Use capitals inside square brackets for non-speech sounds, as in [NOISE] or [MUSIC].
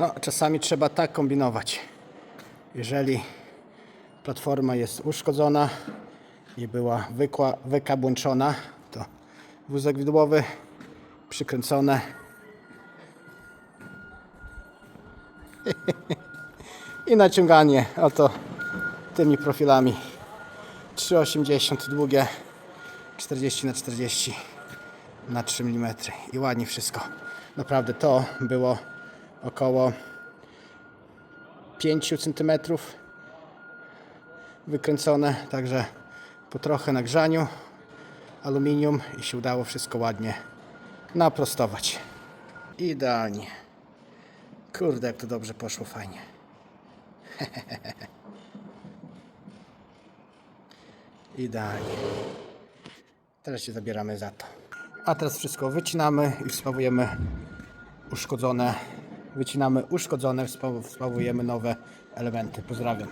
No, czasami trzeba tak kombinować. Jeżeli platforma jest uszkodzona i była wykła, wykabłęczona, to wózek widłowy przykręcone. [LAUGHS] I naciąganie oto tymi profilami. 3,80 długie 40 na 40 na 3 mm i ładnie wszystko. Naprawdę to było około 5 cm wykręcone także po trochę nagrzaniu aluminium i się udało wszystko ładnie naprostować idealnie kurde jak to dobrze poszło fajnie [LAUGHS] Idealnie. Teraz się zabieramy za to. A teraz wszystko wycinamy i wspawujemy uszkodzone. Wycinamy uszkodzone, wspawujemy nowe elementy. Pozdrawiam.